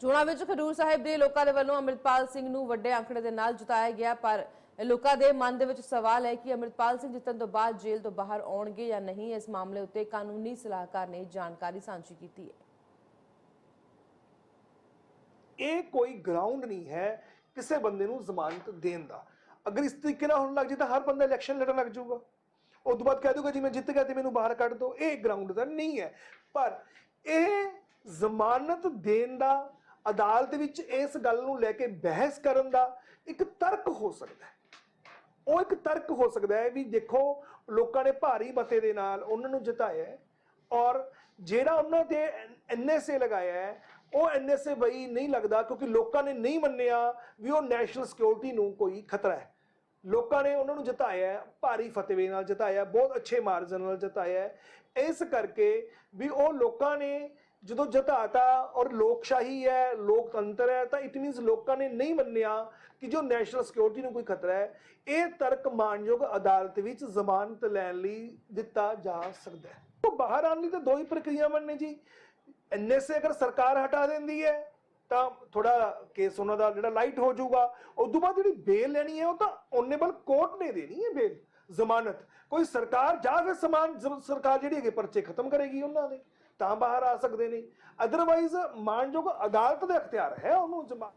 ਚੋਣਾਂ ਵਿੱਚ ਖਡੂਰ ਸਾਹਿਬ ਦੇ ਲੋਕਾਂ ਦੇ ਵੱਲੋਂ ਅੰਮ੍ਰਿਤਪਾਲ ਸਿੰਘ ਨੂੰ ਵੱਡੇ ਅੰਕੜੇ ਦੇ ਨਾਲ ਜਿਤਾਇਆ ਗਿਆ, ਪਰ ਲੋਕਾਂ ਦੇ ਮਨ ਦੇ ਵਿੱਚ ਸਵਾਲ ਹੈ ਕਿ ਅੰਮ੍ਰਿਤਪਾਲ ਸਿੰਘ ਜਿੱਤਣ ਤੋਂ ਬਾਅਦ ਜੇਲ੍ਹ ਤੋਂ ਬਾਹਰ ਆਉਣਗੇ ਜਾਂ ਨਹੀਂ। ਇਸ ਮਾਮਲੇ ਉੱਤੇ ਕਾਨੂੰਨੀ ਸਲਾਹਕਾਰ ਨੇ ਜਾਣਕਾਰੀ ਸਾਂਝੀ ਕੀਤੀ ਹੈ। ਇਹ ਕੋਈ ਗਰਾਊਂਡ ਨਹੀਂ ਹੈ ਕਿਸੇ ਬੰਦੇ ਨੂੰ ਜ਼ਮਾਨਤ ਦੇਣ ਦਾ। ਅਗਰ ਇਸ ਤਰੀਕੇ ਨਾਲ ਹੋਣ ਲੱਗ ਜੇ ਤਾਂ ਹਰ ਬੰਦਾ ਇਲੈਕਸ਼ਨ ਲੜਨ ਲੱਗ ਜਾਊਗਾ। ਉਸ ਤੋਂ ਬਾਅਦ ਕਹਿ ਦੂਗਾ ਜੀ ਮੈਂ ਜਿੱਤ ਗਿਆ ਤੇ ਮੈਨੂੰ ਬਾਹਰ ਕੱਢ ਦਿਓ। ਇਹ ਗਰਾਊਂਡ ਦਾ ਨਹੀਂ ਹੈ। ਪਰ ਇਹ ਜ਼ਮਾਨਤ ਦੇਣ ਦਾ ਅਦਾਲਤ ਵਿੱਚ ਇਸ ਗੱਲ ਨੂੰ ਲੈ ਕੇ ਬਹਿਸ ਕਰਨ ਦਾ ਇੱਕ ਤਰਕ ਹੋ ਸਕਦਾ ਹੈ। ਉਹ ਇੱਕ ਤਰਕ ਹੋ ਸਕਦਾ ਹੈ ਵੀ ਦੇਖੋ, ਲੋਕਾਂ ਨੇ ਭਾਰੀ ਮਤੇ ਦੇ ਨਾਲ ਉਹਨਾਂ ਨੂੰ ਜਿਤਾਇਆ ਔਰ ਜਿਹੜਾ ਉਹਨਾਂ ਤੇ ਐਨਐਸਏ ਲਗਾਇਆ ਹੈ, ਉਹ ਐਨਐਸਏ ਬਈ ਨਹੀਂ ਲੱਗਦਾ ਕਿਉਂਕਿ ਲੋਕਾਂ ਨੇ ਨਹੀਂ ਮੰਨਿਆ ਵੀ ਉਹ ਨੈਸ਼ਨਲ ਸਿਕਿਉਰਿਟੀ ਨੂੰ ਕੋਈ ਖਤਰਾ ਹੈ। ਲੋਕਾਂ ਨੇ ਉਹਨਾਂ ਨੂੰ ਜਿਤਾਇਆ ਭਾਰੀ ਫਤਵੇ ਨਾਲ ਜਿਤਾਇਆ, ਬਹੁਤ ਅੱਛੇ ਮਾਰਜਨ ਨਾਲ ਜਿਤਾਇਆ ਇਸ ਕਰਕੇ ਵੀ ਉਹ ਲੋਕਾਂ ਨੇ ਜਦੋਂ ਜਿਤਾਤਾ ਔਰ ਲੋਕਸ਼ਾਹੀ ਹੈ, ਲੋਕਤੰਤਰ ਹੈ, ਤਾਂ ਇਟ ਮੀਨਸ ਲੋਕਾਂ ਨੇ ਨਹੀਂ ਮੰਨਿਆ ਕਿ ਜੋ ਨੈਸ਼ਨਲ ਸਿਕਿਉਰਿਟੀ ਨੂੰ ਕੋਈ ਖਤਰਾ ਹੈ, ਇਹ ਤਰਕ ਮਾਨਯੋਗ ਅਦਾਲਤ ਵਿੱਚ ਜ਼ਮਾਨਤ ਲੈਣ ਲਈ ਦਿੱਤਾ ਜਾ ਸਕਦਾ ਹੈ। ਉਹ ਬਾਹਰ ਆਉਣ ਲਈ ਤਾਂ ਦੋ ਹੀ ਪ੍ਰਕਿਰਿਆਵਾਂ ਨੇ ਜੀ। ਐਨਐਸਏ ਅਗਰ ਸਰਕਾਰ ਹਟਾ ਦਿੰਦੀ ਹੈ, ਤਾਂ ਥੋੜਾ ਕੇਸ ਉਹਨਾਂ ਦਾ ਜਿਹੜਾ ਲਾਈਟ ਹੋ ਜਾਊਗਾ। ਉਸ ਤੋਂ ਬਾਅਦ ਜਿਹੜੀ ਬੇਲ ਲੈਣੀ ਹੈ, ਉਹ ਤਾਂ ਓਨੇਬਲ ਕੋਰਟ ਨੇ ਦੇਣੀ ਹੈ ਬੇਲ ਜ਼ਮਾਨਤ। ਕੋਈ ਸਰਕਾਰ ਜਾਂ ਫਿਰ ਸਮਾਨ ਸਰਕਾਰ ਜਿਹੜੀ ਹੈਗੇ, ਪਰਚੇ ਖਤਮ ਕਰੇਗੀ ਉਹਨਾਂ ਦੇ। ਤਾਂ ਬਾਹਰ ਆ ਸਕਦੇ ਨੇ। ਅਦਰਵਾਈਜ਼ ਮਾਨਯੋਗ ਅਦਾਲਤ ਦੇ ਅਖਤਿਆਰ ਹੈ ਉਹਨੂੰ ਜਮਾ